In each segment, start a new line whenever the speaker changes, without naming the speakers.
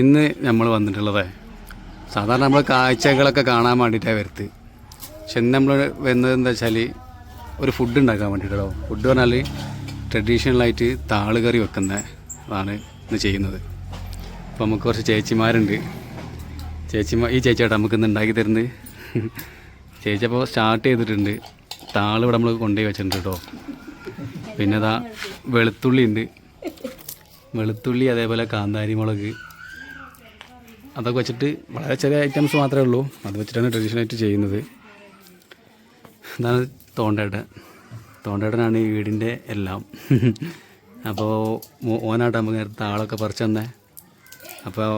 ഇന്ന് നമ്മൾ വന്നിട്ടുള്ളത്. സാധാരണ നമ്മൾ കാഴ്ചകളൊക്കെ കാണാൻ വേണ്ടിയിട്ടാണ് വരുത്ത്. പക്ഷെ ഇന്ന് നമ്മൾ വരുന്നത് എന്താ വെച്ചാൽ ഒരു ഫുഡ് ഉണ്ടാക്കാൻ വേണ്ടിയിട്ടോ ഫുഡ് പറഞ്ഞാൽ ട്രഡീഷണലായിട്ട് താൾ കറി വെക്കുന്ന അതാണ് ഇന്ന് ചെയ്യുന്നത്. അപ്പോൾ നമുക്ക് കുറച്ച് ചേച്ചിമാരുണ്ട്. ചേച്ചിമാർ ഈ ചേച്ചിയായിട്ട് നമുക്ക് ഇന്ന് ഉണ്ടാക്കി തരുന്നത്. ചേച്ചി അപ്പോൾ സ്റ്റാർട്ട് ചെയ്തിട്ടുണ്ട്. താൾ ഇവിടെ നമ്മൾ കൊണ്ടുപോയി വെച്ചിട്ടുണ്ട് കേട്ടോ. പിന്നെ അതാ വെളുത്തുള്ളി ഉണ്ട്. വെളുത്തുള്ളി അതേപോലെ കാന്താരി മുളക് അതൊക്കെ വെച്ചിട്ട് വളരെ ചെറിയ ഐറ്റംസ് മാത്രമേ ഉള്ളൂ. അത് വെച്ചിട്ടാണ് ട്രഡീഷണലായിട്ട് ചെയ്യുന്നത്. ഇതാണ് തോണ്ടേട്ടൻ. തോണ്ടേട്ടനാണ് ഈ വീടിന്റെ എല്ലാം. അപ്പോൾ ഓനായിട്ട് നമുക്ക് നേരത്തെ ആളൊക്കെ പറിച്ചു തന്നെ. അപ്പോൾ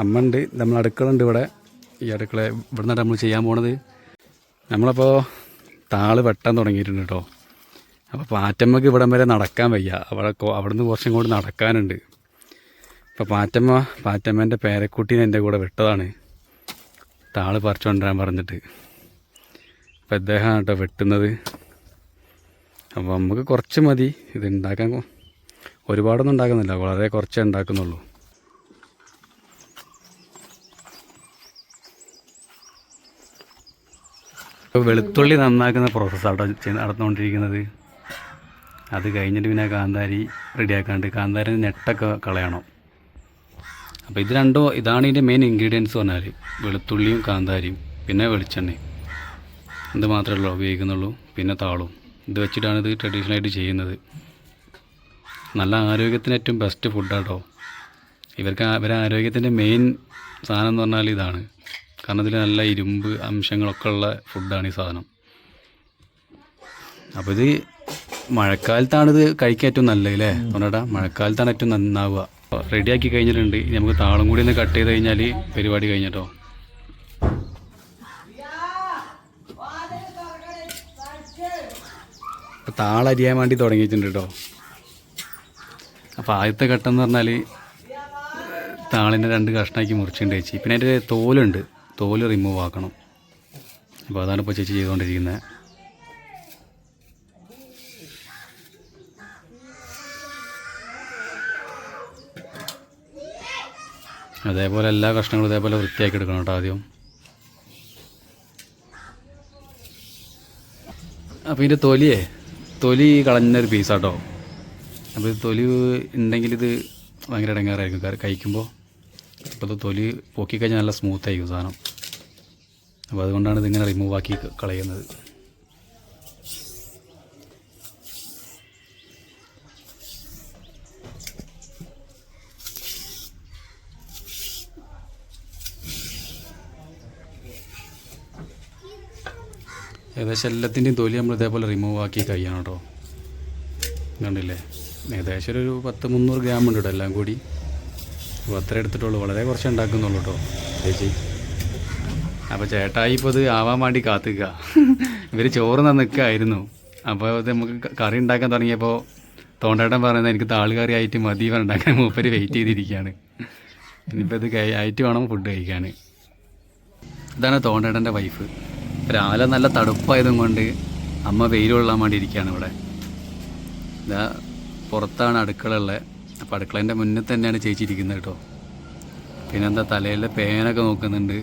അമ്മ ഉണ്ട് നമ്മൾ അടുക്കള ഉണ്ട് ഇവിടെ. ഈ അടുക്കള ഇവിടെ നിന്നാണ് നമ്മൾ ചെയ്യാൻ പോണത്. നമ്മളപ്പോൾ താൾ വെട്ടാൻ തുടങ്ങിയിട്ടുണ്ട് കേട്ടോ അപ്പോൾ പാറ്റമ്മക്ക് ഇവിടം വരെ നടക്കാൻ വയ്യ. അവിടെ അവിടെ അവിടുന്ന് കുറച്ചും കൂടി നടക്കാനുണ്ട്. അപ്പോൾ പാറ്റമ്മ പാറ്റമ്മേന്റെ പേരക്കുട്ടീനെ എന്റെ കൂടെ വിട്ടതാണ്. താൾ പറിച്ചു കൊണ്ടുവരാൻ പറഞ്ഞിട്ട്. അപ്പോൾ ഇദ്ദേഹമാണ് കേട്ടോ വെട്ടുന്നത്. അപ്പോൾ നമുക്ക് കുറച്ച് മതി. ഇത് ഉണ്ടാക്കാൻ ഒരുപാടൊന്നും ഉണ്ടാക്കുന്നില്ല. വളരെ കുറച്ചേ ഉണ്ടാക്കുന്നുള്ളൂ. വെളുത്തുള്ളി നന്നാക്കുന്ന പ്രോസസ്സാട്ടോ നടന്നുകൊണ്ടിരിക്കുന്നത്. അത് കഴിഞ്ഞിട്ട് പിന്നെ കാന്താരി റെഡിയാക്കാണ്ട് കാന്താരി നെട്ടൊക്കെ കളയണം. അപ്പോൾ ഇത് രണ്ടോ ഇതാണ് ഇതിന്റെ മെയിൻ ഇൻഗ്രീഡിയൻസ് പറഞ്ഞാൽ വെളുത്തുള്ളിയും കാന്താരിയും പിന്നെ വെളിച്ചെണ്ണയും. ഇത് മാത്രമേ ഉള്ളൂ ഉപയോഗിക്കുന്നുള്ളൂ. പിന്നെ താളും. ഇത് വെച്ചിട്ടാണ് ഇത് ട്രഡീഷണലായിട്ട് ചെയ്യുന്നത്. നല്ല ആരോഗ്യത്തിന് ഏറ്റവും ബെസ്റ്റ് ഫുഡാട്ടോ ഇവർക്ക് ഇവരെ ആരോഗ്യത്തിന്റെ മെയിൻ സാധനം എന്ന് പറഞ്ഞാൽ ഇതാണ്. കാരണം ഇതിൽ നല്ല ഇരുമ്പ് അംശങ്ങളൊക്കെ ഉള്ള ഫുഡാണ് ഈ സാധനം. അപ്പോൾ ഇത് മഴക്കാലത്താണിത് കഴിക്കാൻ ഏറ്റവും നല്ലത് അല്ലേ തോന്നട്ടാ മഴക്കാലത്താണ് ഏറ്റവും നന്നാവുക. റെഡിയാക്കി കഴിഞ്ഞിട്ടുണ്ട്. നമുക്ക് താളം കൂടി ഒന്ന് കട്ട് ചെയ്ത് കഴിഞ്ഞാൽ പരിപാടി കഴിഞ്ഞിട്ടോ. താളരിയാൻ വേണ്ടി തുടങ്ങിയിട്ടുണ്ട് കേട്ടോ. അപ്പോൾ ആദ്യത്തെ ഘട്ടം എന്ന് പറഞ്ഞാൽ താളിനെ രണ്ട് കഷ്ണമാക്കി മുറിച്ചിട്ടുണ്ട് ചേച്ചി. പിന്നെ അതിന്റെ തോലുണ്ട്. തോൽ റിമൂവ് ആക്കണം. അപ്പോൾ അതാണ് ഇപ്പോൾ ചേച്ചി ചെയ്തുകൊണ്ടിരിക്കുന്നത്. അതേപോലെ എല്ലാ കഷ്ണങ്ങളും ഇതേപോലെ വൃത്തിയാക്കി എടുക്കണം കേട്ടോ ആദ്യം. അപ്പോൾ ഇതിന്റെ തൊലിയേ തൊലി കളഞ്ഞൊരു പീസാട്ടോ അപ്പോൾ ഇത് തൊലി ഉണ്ടെങ്കിൽ ഇത് ഭയങ്കര ഇടങ്ങാറായിരിക്കും. കഴിക്കുമ്പോൾ ഇപ്പോൾ തൊലി പൊക്കിക്കഴിഞ്ഞാൽ നല്ല സ്മൂത്തായിരിക്കും സാധനം. അപ്പോൾ അതുകൊണ്ടാണ് ഇതിങ്ങനെ റിമൂവ് ആക്കി കളയുന്നത്. ഏകദേശം എല്ലാത്തിന്റെയും തൊലി നമ്മൾ ഇതേപോലെ റിമൂവ് ആക്കി കഴിയണം കേട്ടോ. കണ്ടില്ലേ? ഏകദേശം ഒരു പത്ത് മുന്നൂറ് ഗ്രാം ഉണ്ട് കേട്ടോ എല്ലാം കൂടി. അപ്പോൾ അത്ര എടുത്തിട്ടുള്ളൂ. വളരെ കുറച്ച് ഉണ്ടാക്കുന്നുള്ളൂ കേട്ടോ. ചേച്ചി. അപ്പോൾ ചേട്ടായി ഇപ്പോൾ അത് ആവാൻ വേണ്ടി കാത്തുക ഇവർ ചോറ് നിൽക്കായിരുന്നു അപ്പോൾ അത് നമുക്ക് കറി ഉണ്ടാക്കാൻ തുടങ്ങിയപ്പോൾ തോണ്ടേട്ടൻ പറയുന്നത് എനിക്ക് താളുകറി ആയിട്ട് മതി ഉണ്ടാക്കാൻ മൂപ്പര് വെയിറ്റ് ചെയ്തിരിക്കുകയാണ്. ഇനിയിപ്പോൾ ഇത് ആയിട്ട് വേണം ഫുഡ് കഴിക്കാൻ ഇതാണ് തോണ്ടേട്ടന്റെ വൈഫ് രാവിലെ നല്ല തണുപ്പായതും കൊണ്ട് അമ്മ വെയിൽ കൊള്ളാൻ വേണ്ടി ഇരിക്കുകയാണ് ഇവിടെ. ഇതാ പുറത്താണ് അടുക്കള ഉള്ളത് അപ്പോൾ അടുക്കളേന്റെ മുന്നിൽ തന്നെയാണ് ചേച്ചി കേട്ടോ. പിന്നെന്താ തലയിലെ പേനൊക്കെ നോക്കുന്നുണ്ട്.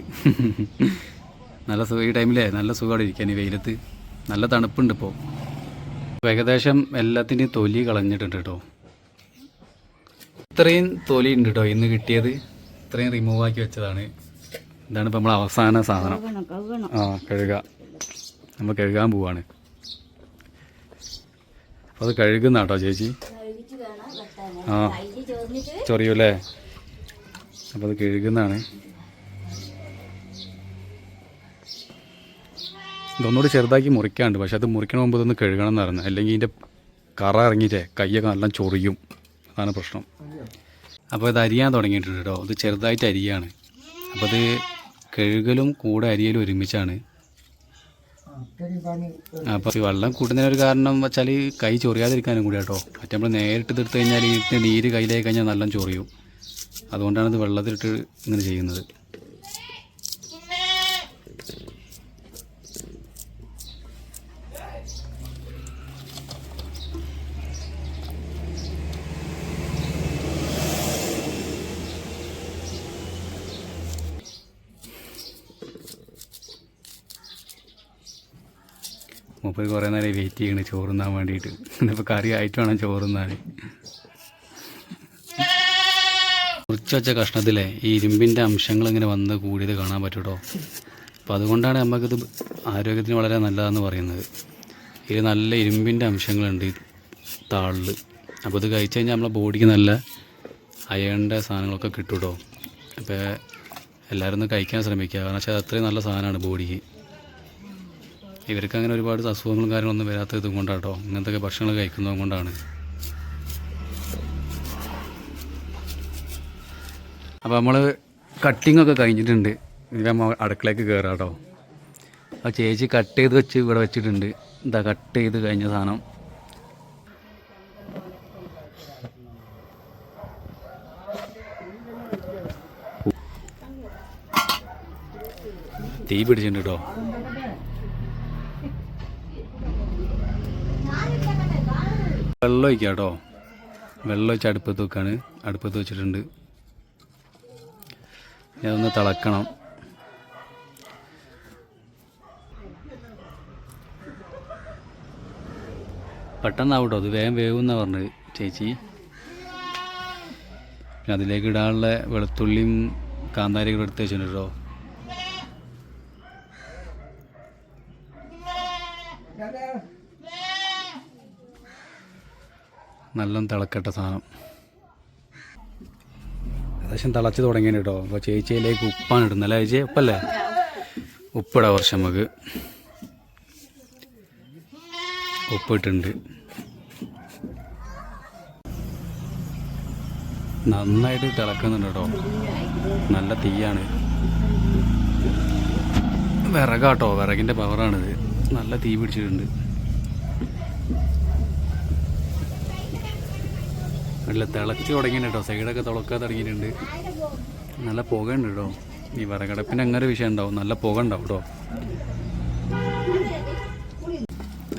നല്ല സുഖം ഈ ടൈമിലേ നല്ല സുഖമാണ് ഇരിക്കാൻ ഈ വെയിലത്ത്. നല്ല തണുപ്പുണ്ട് ഇപ്പോൾ ഏകദേശം എല്ലാത്തിന്റെയും തൊലി കളഞ്ഞിട്ടുണ്ട് കേട്ടോ. ഇത്രയും തൊലി ഉണ്ട് കേട്ടോ ഇന്ന് കിട്ടിയത്. ഇത്രയും റിമൂവ് ആക്കി വെച്ചതാണ്. ഇതാണ് ഇപ്പോൾ നമ്മളെ അവസാന സാധനം. ആ കഴുക. നമ്മൾ കഴുകാൻ പോവാണ്. അപ്പോൾ അത് കഴുകുന്ന കേട്ടോ ചേച്ചി. ആ. ചൊറിയൂല്ലേ അപ്പോൾ അത് കഴുകുന്നതാണ് ഇതൊന്നുകൂടി ചെറുതാക്കി മുറിക്കാണ്ട് പക്ഷെ അത് മുറിക്കണ മുമ്പ് ഇതൊന്ന് കഴുകണം എന്ന് പറഞ്ഞു. അല്ലെങ്കിൽ ഇതിന്റെ കറ ഇറങ്ങിയിട്ടേ കൈയൊക്കെ നല്ല ചൊറിയും. അതാണ് പ്രശ്നം. അപ്പോൾ ഇത് അരിയാൻ തുടങ്ങിയിട്ടുണ്ട് കേട്ടോ ഇത് ചെറുതായിട്ട് അരിയാണ്. അപ്പോൾ ഇത് കഴുകലും കൂടെ അരിയലും ഒരുമിച്ചാണ്. അപ്പൊ വെള്ളം കൂട്ടുന്നതിനൊരു കാരണം വെച്ചാൽ കൈ ചൊറിയാതിരിക്കാനും കൂടി കേട്ടോ. മറ്റേ നമ്മൾ നേരിട്ട് എടുത്തു കഴിഞ്ഞാൽ ഇതിന്റെ നീര് കയ്യിലേക്ക് കഴിഞ്ഞാൽ നല്ല ചൊറിയും. അതുകൊണ്ടാണ് ഇത് വെള്ളത്തിലിട്ട് ഇങ്ങനെ ചെയ്യുന്നത്. മൂപ്പര് കുറേ നേരം വെയിറ്റ് ചെയ്യണം ചോറുന്നാൻ വേണ്ടിയിട്ട്. ഇന്നിപ്പോൾ കറി ആയിട്ട് വേണം ചോറുന്നാൻ മുറിച്ച് വെച്ച കഷ്ണത്തിലെ ഈ ഇരുമ്പിന്റെ അംശങ്ങൾ ഇങ്ങനെ വന്ന് കൂടിയത് കാണാൻ പറ്റൂട്ടോ? അപ്പോൾ അതുകൊണ്ടാണ് നമുക്കിത് ആരോഗ്യത്തിന് വളരെ നല്ലതാണെന്ന് പറയുന്നത്. ഇതിൽ നല്ല ഇരുമ്പിന്റെ അംശങ്ങളുണ്ട് ഈ താളിൽ അപ്പോൾ ഇത് കഴിച്ചു കഴിഞ്ഞാൽ നമ്മളെ ബോഡിക്ക് നല്ല അയണിന്റെ സാധനങ്ങളൊക്കെ കിട്ടും കേട്ടോ അപ്പോൾ എല്ലാവരും ഒന്ന് കഴിക്കാൻ ശ്രമിക്കുക. കാരണം വെച്ചാൽ അത്രയും നല്ല സാധനമാണ് ബോഡിക്ക്. ഇവർക്ക് അങ്ങനെ ഒരുപാട് അസുഖങ്ങളും കാര്യങ്ങളൊന്നും വരാത്തത് കൊണ്ടാട്ടോ ഇങ്ങനത്തെ ഭക്ഷണങ്ങൾ കഴിക്കുന്നത് കൊണ്ടാണ്. അപ്പോൾ നമ്മൾ കട്ടിംഗ് ഒക്കെ കഴിഞ്ഞിട്ടുണ്ട്. ഇനി നമ്മൾ അടുക്കളയ്ക്ക് കയറാം കേട്ടോ ആ ചേച്ചി കട്ട് ചെയ്ത് വെച്ച് ഇവിടെ വെച്ചിട്ടുണ്ട്. ഇതാ കട്ട് ചെയ്ത് കഴിഞ്ഞ സാധനം. തീ പിടിച്ചിട്ടുണ്ട് കേട്ടോ വെള്ളം ഒഴിക്കാം കേട്ടോ. വെള്ളം ഒഴിച്ച് അടുപ്പത്ത് വെക്കാണ്. അടുപ്പത്ത് വെച്ചിട്ടുണ്ട്. ഇതൊന്ന് തിളക്കണം. പെട്ടെന്നാവട്ടോ. അത് വേഗം വേവുന്ന പറഞ്ഞത് ചേച്ചി. പിന്നെ അതിലേക്ക് ഇടാനുള്ള വെളുത്തുള്ളിയും കാന്താരിയൊക്കെ എടുത്ത് വെച്ചിട്ടുണ്ട് കേട്ടോ. നല്ല തിളക്കട്ട സാധനം. ഏകദേശം തിളച്ച് തുടങ്ങിയ കേട്ടോ അപ്പോൾ ചേച്ചിയിലേക്ക് ഉപ്പാണ് ഇടുന്നത്. അല്ലേ ചേച്ചി? ഉപ്പല്ലേ? ഉപ്പിട കുറച്ച് നമുക്ക്. ഉപ്പിട്ടുണ്ട്. നന്നായിട്ട് തിളക്കുന്നുണ്ട് കേട്ടോ നല്ല തീയാണ്. വിറകാട്ടോ വിറകിന്റെ പവറാണിത് നല്ല തീ പിടിച്ചിട്ടുണ്ട്. നല്ല തിളച്ച് തുടങ്ങിയിട്ടുണ്ട് കേട്ടോ. സൈഡൊക്കെ തിളക്കാൻ തുടങ്ങിയിട്ടുണ്ട് നല്ല പുകയുണ്ട് കേട്ടോ. ഈ വിറകടപ്പിന് അങ്ങനെ ഒരു വിഷയം ഉണ്ടാവും. നല്ല പുക ഉണ്ടാവും കേട്ടോ.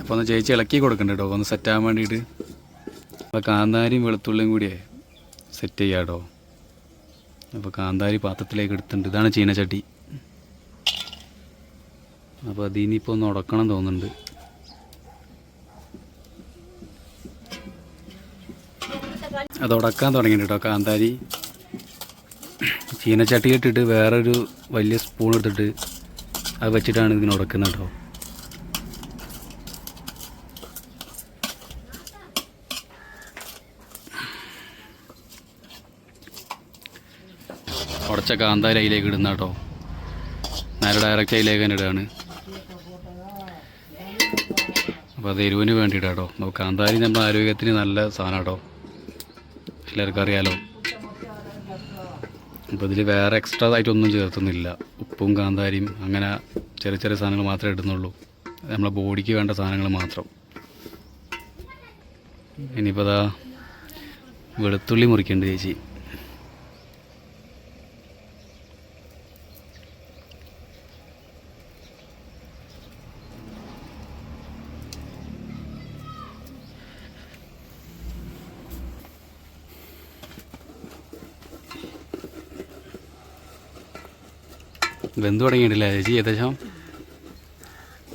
അപ്പോൾ ഒന്ന് ചേച്ചി ഇളക്കി കൊടുക്കണ്ട കേട്ടോ. ഒന്ന് സെറ്റ് ആവാൻ വേണ്ടിയിട്ട്. അപ്പോൾ കാന്താരിയും വെളുത്തുള്ളിയും കൂടിയേ സെറ്റ് ചെയ്യാം കേട്ടോ. അപ്പോൾ കാന്താരി പാത്രത്തിലേക്ക് എടുത്തിട്ടുണ്ട്. ഇതാണ് ചീനച്ചട്ടി. അപ്പോൾ അതിനിപ്പോൾ ഒന്ന് ഉടക്കണം തോന്നുന്നുണ്ട്. അത് ഉടക്കാൻ തുടങ്ങിയിട്ട് കേട്ടോ. കാന്താരി ചീനച്ചട്ടി ഇട്ടിട്ട് വേറൊരു വലിയ സ്പൂൺ എടുത്തിട്ട് അത് വെച്ചിട്ടാണ് ഇതിനെ ഉടക്കുന്നത് കേട്ടോ. ഉടച്ച കാന്താരി അതിലേക്ക് ഇടുന്ന കേട്ടോ. നേരെ ഡയറക്റ്റ് അതിലേക്ക് തന്നെ ഇടുകയാണ്. അപ്പോൾ അത് എരിവിന് വേണ്ടിയിട്ടാണ് കേട്ടോ. അപ്പോൾ കാന്താരി നമ്മുടെ ആരോഗ്യത്തിന് നല്ല സാധനം കേട്ടോ. എല്ലാവർക്കും അറിയാലോ അപ്പോൾ ഇതിൽ വേറെ എക്സ്ട്രാ ആയിട്ടൊന്നും ചേർത്തുന്നില്ല. ഉപ്പും കാന്താരിയും അങ്ങനെ ചെറിയ ചെറിയ സാധനങ്ങൾ മാത്രമേ ഇടുന്നുള്ളൂ. നമ്മളെ ബോഡിക്ക് വേണ്ട സാധനങ്ങൾ മാത്രം. ഇനിയിപ്പോൾ അതാ വെളുത്തുള്ളി മുറിക്കേണ്ട ചേച്ചി. വെന്ത് തുടങ്ങിയിട്ടില്ല ചേച്ചി? ഏകദേശം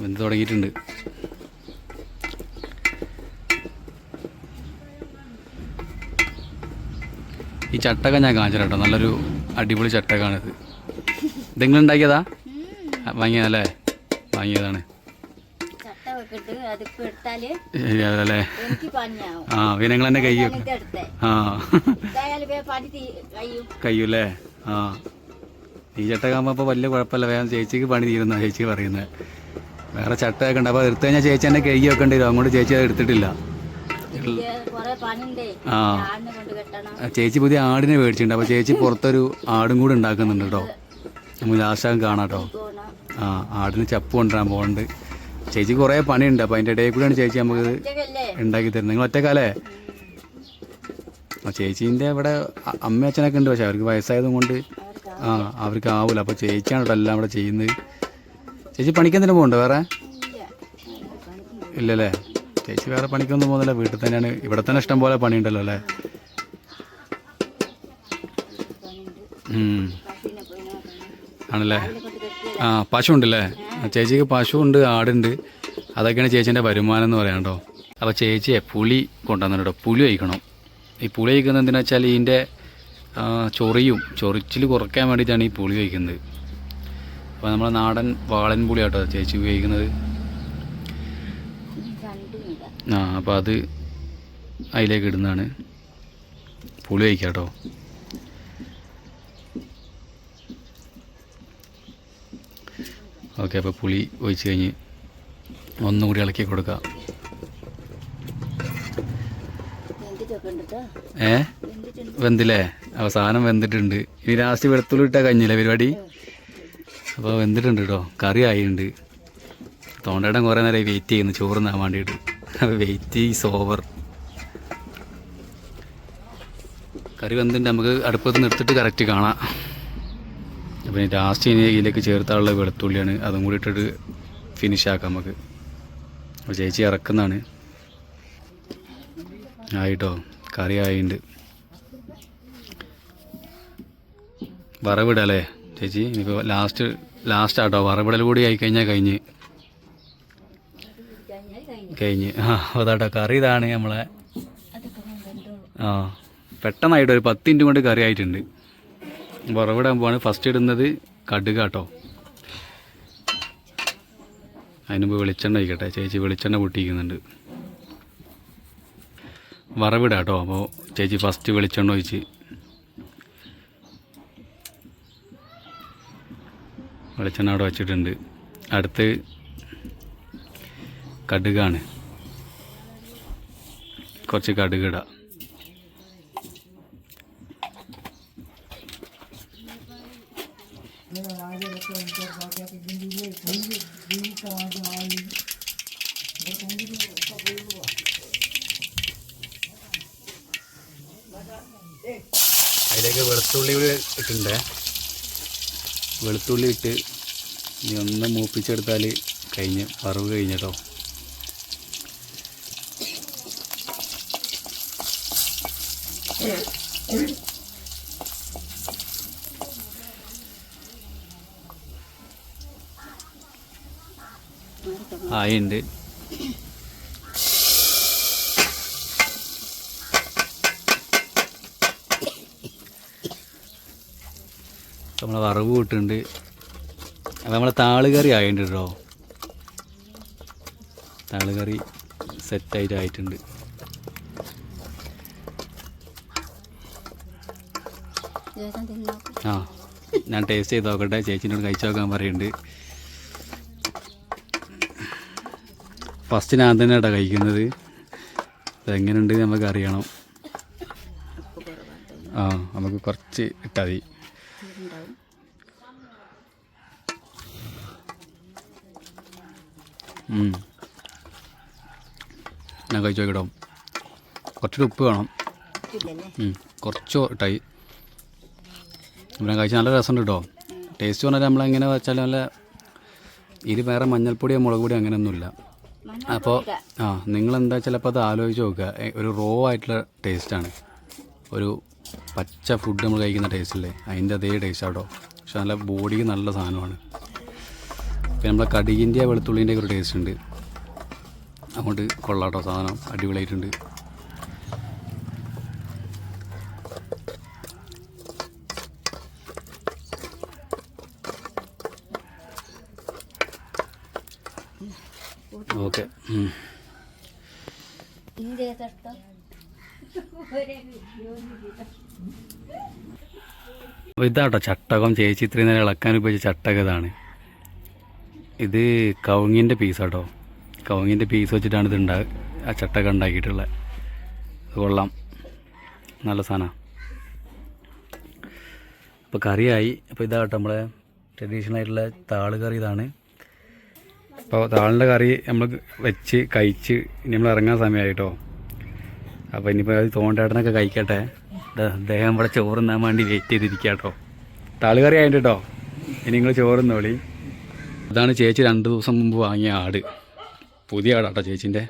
വെന്ത് തുടങ്ങിയിട്ടുണ്ട്. ഈ ചട്ടക്ക ഞാൻ കാണിച്ചു കേട്ടോ. നല്ലൊരു അടിപൊളി ചട്ടക്കാണിത് ഇതെങ്കിലും ഉണ്ടാക്കിയതാ? വാങ്ങിയതല്ലേ? വാങ്ങിയതാണ്.
പണിയാവും
ആ പിന്നെ നിങ്ങൾ തന്നെ കൈ വെക്കും
ഇതെടുത്തേ.
ആ. കയ്യൂല്ലേ? ആ. ഈ ചട്ടക്കാകുമ്പോൾ അപ്പോൾ വലിയ കുഴപ്പമില്ല. വേഗം ചേച്ചിക്ക് പണി തീരുന്ന ചേച്ചി പറയുന്നത്. വേറെ ചട്ടയൊക്കെ ഉണ്ട്. അപ്പോൾ എടുത്തു കഴിഞ്ഞാൽ ചേച്ചി തന്നെ കഴുകി വെക്കേണ്ടി വരും. അങ്ങോട്ട് ചേച്ചി അത് എടുത്തിട്ടില്ല. ആ. ചേച്ചി പുതിയ ആടിനെ മേടിച്ചിട്ടുണ്ട്. അപ്പോൾ ചേച്ചി പുറത്തൊരു ആടും കൂടെ ഉണ്ടാക്കുന്നുണ്ട് കേട്ടോ നമുക്ക് ലാസ്റ്റ് കാണാം കേട്ടോ ആ ആടിന് ചപ്പ് കൊണ്ടുവരാൻ പോകുന്നുണ്ട് ചേച്ചി കുറേ പണിയുണ്ട്. അപ്പോൾ അതിന്റെ ഇടയിൽ കൂടെയാണ് ചേച്ചി നമുക്ക് ഉണ്ടാക്കി തരുന്നത്. നിങ്ങൾ ഒറ്റക്കാലേ? ആ ചേച്ചീന്റെ ഇവിടെ അമ്മ അച്ഛനൊക്കെ ഉണ്ട്. പക്ഷേ അവർക്ക് വയസ്സായതും കൊണ്ട് ആ അവർക്ക് ആവൂല. അപ്പോൾ ചേച്ചിയാണ് കേട്ടോ എല്ലാം ഇവിടെ ചെയ്യുന്നത്. ചേച്ചി പണിക്കെന്തിനും പോകുന്നുണ്ടോ വേറെ? ഇല്ലല്ലേ? ചേച്ചി വേറെ പണിക്കൊന്നും പോകുന്നില്ല. വീട്ടിൽ തന്നെയാണ്. ഇവിടെ തന്നെ ഇഷ്ടം പോലെ പണിയുണ്ടല്ലോ അല്ലേ? ആണല്ലേ? ആ പശു ഉണ്ടല്ലേ? ചേച്ചിക്ക് പശു ഉണ്ട് ആടുണ്ട്. അതൊക്കെയാണ് ചേച്ചീന്റെ വരുമാനം എന്ന് പറയാം കേട്ടോ. അപ്പോൾ ചേച്ചിയെ പുളി കൊണ്ടുവന്നിട്ടോ പുളി കഴിക്കണം. ഈ പുളി കഴിക്കുന്നത് എന്തിനാ വെച്ചാൽ ഇതിന്റെ ചൊറിയും. ചൊറിച്ചിൽ കുറയ്ക്കാൻ വേണ്ടിയിട്ടാണ് ഈ പുളി കഴിക്കുന്നത്. അപ്പോൾ നമ്മളെ നാടൻ വാളൻ പുളി ആട്ടോ ചേച്ചി ഉപയോഗിക്കുന്നത്. ആ അപ്പോൾ അത് അതിലേക്ക് ഇടുന്നതാണ്. പുളി കഴിക്കാം കേട്ടോ ഓക്കെ അപ്പോൾ പുളി ഒഴിച്ച് കഴിഞ്ഞ് ഒന്നുകൂടി ഇളക്കി കൊടുക്കുക
വെന്തിട്ടൊക്കെ ഉണ്ട് കേട്ടോ
ഏ? വെന്തില്ലേ? അവസാനം വെന്തിട്ടുണ്ട്. ഇനി ലാസ്റ്റ് വെളുത്തുള്ളി ഇട്ടാൽ കഴിഞ്ഞില്ലേ പരിപാടി? അപ്പോൾ വെന്തിട്ടുണ്ട് കേട്ടോ കറി ആയിട്ടുണ്ട്. തോണ്ടേടം കുറേ നേരം വെയിറ്റ് ചെയ്യുന്നു. ചോറ് നാൻ വേണ്ടിയിട്ട്. വെയിറ്റ് ഈസ് ഓവർ കറി വെന്തിട്ട് നമുക്ക് അടുപ്പത്ത് നിർത്തിട്ട് കറക്റ്റ് കാണാം. അപ്പോൾ ലാസ്റ്റ് ഇനി ഇതിലേക്ക് ചേർത്താനുള്ള വെളുത്തുള്ളിയാണ്. അതും കൂടി ഇട്ടിട്ട് ഫിനിഷ് ആക്കാം നമുക്ക്. അപ്പോൾ ചേച്ചി ഇറക്കുന്നതാണ്. ആയിട്ടോ? കറി ആയിട്ടുണ്ട് വറവിടല്ലേ ചേച്ചി? ഇനിയിപ്പോൾ ലാസ്റ്റ് ലാസ്റ്റ് ആട്ടോ. വറവിടൽ കൂടി ആയി കഴിഞ്ഞാൽ കഴിഞ്ഞ്.
കഴിഞ്ഞു.
ആ അതാട്ടോ. കറി ഇതാണ് നമ്മളെ. ആ പെട്ടെന്നായിട്ട്. ഒരു പത്ത് കൊണ്ട് കറി ആയിട്ടുണ്ട്. വറവിടാൻ പോവാണ്. ഫസ്റ്റ് ഇടുന്നത് കടുക് കേട്ടോ അതിനുമ്പോൾ വെളിച്ചെണ്ണ ഒഴിക്കട്ടെ. ചേച്ചി വെളിച്ചെണ്ണ പൊട്ടിക്കുന്നുണ്ട്. വറവിടാം കേട്ടോ അപ്പോൾ ചേച്ചി ഫസ്റ്റ് വെളിച്ചെണ്ണ ഒഴിച്ച്. വെളിച്ചെണ്ണ അവിടെ വെച്ചിട്ടുണ്ട്. അടുത്ത് കടുകാണ്. കുറച്ച് കടുക് ഇടാം അതിലേക്ക് വെളുത്തുള്ളി കൂടി ഇട്ടിട്ടുണ്ടേ വെളുത്തുള്ളി ഇട്ട് ഇനി ഒന്ന് മൂപ്പിച്ചെടുത്താൽ കഴിഞ്ഞ് വറവ് കഴിഞ്ഞിട്ടോ. ആയിണ്ട്. നമ്മളെ വറവ് കൂട്ടുണ്ട്. അപ്പോൾ നമ്മളെ താളുകറി ആയിട്ടുണ്ട് കേട്ടോ താളുകറി സെറ്റായിട്ട് ആയിട്ടുണ്ട്. ആ ഞാൻ ടേസ്റ്റ് ചെയ്ത് നോക്കട്ടെ. ചേച്ചിനോട് കഴിച്ചു നോക്കാൻ പറയുന്നുണ്ട് ഫസ്റ്റ് ഞാൻ തന്നെ കേട്ടോ കഴിക്കുന്നത്. അതെങ്ങനെയുണ്ട് നമുക്ക് അറിയണം ആ നമുക്ക് കുറച്ച് ഇട്ടാൽ മതി
ഉണ്ടാവും
ഉം. ഞാൻ കഴിച്ചു നോക്കിടാം കുറച്ചൊരു ഉപ്പ് വേണം. കുറച്ചോ ഇട്ടായി. ഞാൻ കഴിച്ചാൽ നല്ല രസമുണ്ട് കേട്ടോ. ടേസ്റ്റ് പറഞ്ഞാൽ നമ്മളെങ്ങനെ വെച്ചാൽ നല്ല ഇത് വേറെ മഞ്ഞൾപ്പൊടിയോ മുളക് പൊടിയോ അങ്ങനെയൊന്നുമില്ല അപ്പോൾ ആ നിങ്ങളെന്താ ചിലപ്പോൾ അത് ആലോചിച്ച് നോക്കുക. ഒരു റോ ആയിട്ടുള്ള ടേസ്റ്റാണ്. ഒരു പച്ച ഫുഡ് നമ്മൾ കഴിക്കുന്ന ടേസ്റ്റ് അല്ലേ അതിന്റെ അതേ ടേസ്റ്റാണ് കേട്ടോ പക്ഷെ നല്ല ബോഡിക്ക് നല്ല സാധനമാണ്. പിന്നെ നമ്മളെ കടുകിന്റെ വെളുത്തുള്ളിന്റെ ഒരു ടേസ്റ്റ് ഉണ്ട്. അങ്ങോട്ട് കൊള്ളാട്ടോ സാധനം. അടിപൊളിയായിട്ടുണ്ട്. ഇതാട്ടോ ചട്ടകം ചേച്ചി ഇത്രയും നേരം ഇളക്കാൻ ഉപയോഗിച്ച ചട്ടകം ഇതാണ്. ഇത് കവുങ്ങിന്റെ പീസാട്ടോ കവുങ്ങിന്റെ പീസ് വെച്ചിട്ടാണ് ഇത് ഉണ്ടാ ആ ചട്ടൊക്കെ ഉണ്ടാക്കിയിട്ടുള്ളത് അത് കൊള്ളാം. നല്ല സാധനമാണ് അപ്പോൾ കറിയായി. അപ്പോൾ ഇതാട്ടോ നമ്മളെ ട്രഡീഷണൽ ആയിട്ടുള്ള താൾ കറി ഇതാണ്. അപ്പോൾ താളിന്റെ കറി നമ്മൾ വെച്ച് കഴിച്ച് ഇനി നമ്മൾ ഇറങ്ങാൻ സമയമായിട്ടോ അപ്പോൾ ഇനിയിപ്പോൾ അത് തോണ്ടേട്ടനൊക്കെ കഴിക്കട്ടെ. ദേഹം ഇവിടെ ചോറുന്നാൻ വേണ്ടി വെയിറ്റ് ചെയ്തിരിക്കുക കേട്ടോ താളുകറി ആയിട്ട് കേട്ടോ ഇനി നിങ്ങൾ ചോറുന്നോളി ഇതാണ് ചേച്ചി രണ്ട് ദിവസം മുമ്പ് വാങ്ങിയ ആട്. പുതിയ ആടാട്ടോ ചേച്ചിന്റെ.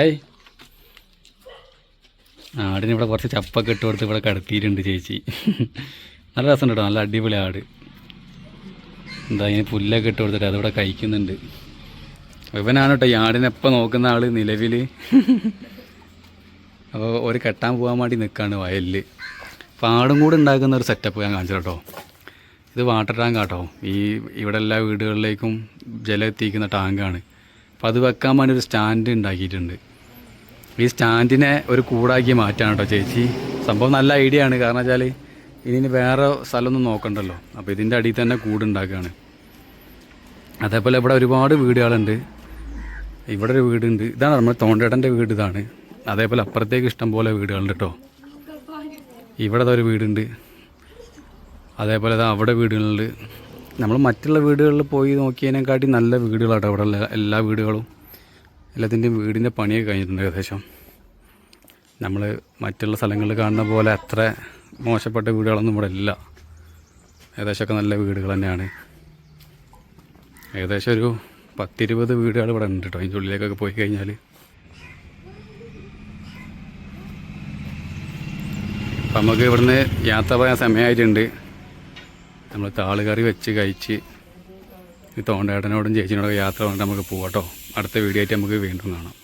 ഏയ്. ആടിന് ഇവിടെ കുറച്ച് ചപ്പൊക്കെ ഇട്ട് കൊടുത്ത് ഇവിടെ കിടത്തിയിട്ടുണ്ട് ചേച്ചി. നല്ല രസമുണ്ട്? കേട്ടോ നല്ല അടിപൊളി ആട്. എന്താ ഇനി പുല്ലൊക്കെ ഇട്ട് കൊടുത്തിട്ട് അതിവിടെ കഴിക്കുന്നുണ്ട്. ഇവനാണ് കേട്ടോ ഈ ആടിനെപ്പം നോക്കുന്ന ആൾ നിലവിൽ അപ്പോൾ ഒരു കെട്ടാൻ പോകാൻ വേണ്ടി നിൽക്കുകയാണ് വയലിൽ അപ്പോൾ ആടും കൂടെ ഉണ്ടാക്കുന്ന ഒരു സെറ്റപ്പ് ഞാൻ കാണിച്ചു കേട്ടോ. ഇത് വാട്ടർ ടാങ്ക് ആട്ടോ. ഈ ഇവിടെ എല്ലാ വീടുകളിലേക്കും ജലം എത്തിക്കുന്ന ടാങ്കാണ് അപ്പോൾ അത് വെക്കാൻ വേണ്ടി ഒരു സ്റ്റാൻഡ് ഉണ്ടാക്കിയിട്ടുണ്ട്. ഈ സ്റ്റാൻഡിനെ ഒരു കൂടാക്കി മാറ്റാണ് കേട്ടോ ചേച്ചി. സംഭവം നല്ല ഐഡിയ ആണ്. കാരണം വെച്ചാൽ ഇനി വേറെ സ്ഥലമൊന്നും നോക്കണ്ടല്ലോ. അപ്പോൾ ഇതിന്റെ അടിയിൽ തന്നെ കൂടുണ്ടാക്കുകയാണ് അതേപോലെ ഇവിടെ ഒരുപാട് വീടുകളുണ്ട്. ഇവിടെ ഒരു വീടുണ്ട്. ഇതാണ് നമ്മുടെ തോണ്ടേട്ടന്റെ വീട് ഇതാണ്. അതേപോലെ അപ്പുറത്തേക്ക് ഇഷ്ടം പോലെ വീടുകളുണ്ട് കേട്ടോ ഇവിടെ ഒരു വീടുണ്ട്. അതേപോലെ അവിടെ വീടുകളിൽ നമ്മൾ മറ്റുള്ള വീടുകളിൽ പോയി നോക്കിയതിനെക്കാട്ടി നല്ല വീടുകളാട്ടോ അവിടെ എല്ലാ വീടുകളും. എല്ലാത്തിന്റെയും വീടിന്റെ പണിയൊക്കെ കഴിഞ്ഞിട്ടുണ്ട് ഏകദേശം. നമ്മൾ മറ്റുള്ള സ്ഥലങ്ങളിൽ കാണുന്ന പോലെ അത്ര മോശപ്പെട്ട വീടുകളൊന്നും ഇവിടെ ഇല്ല. ഏകദേശമൊക്കെ നല്ല വീടുകൾ തന്നെയാണ്. ഏകദേശം ഒരു പത്തിരുപത് വീടുകൾ ഇവിടെ ഉണ്ട് കേട്ടോ. അതിന്റെ ഉള്ളിലേക്കൊക്കെ പോയി കഴിഞ്ഞാൽ നമുക്ക് ഇവിടുന്ന് യാത്ര പോകാൻ സമയമായിട്ടുണ്ട്. നമ്മൾ താളുകറി വെച്ച് കഴിച്ച് തോണ്ടേട്ടനോടും ചേച്ചിനോടൊക്കെ യാത്ര കൊണ്ട് നമുക്ക് പോകാം കേട്ടോ അടുത്ത വീഡിയോ ആയിട്ട് നമുക്ക് വീണ്ടും കാണാം.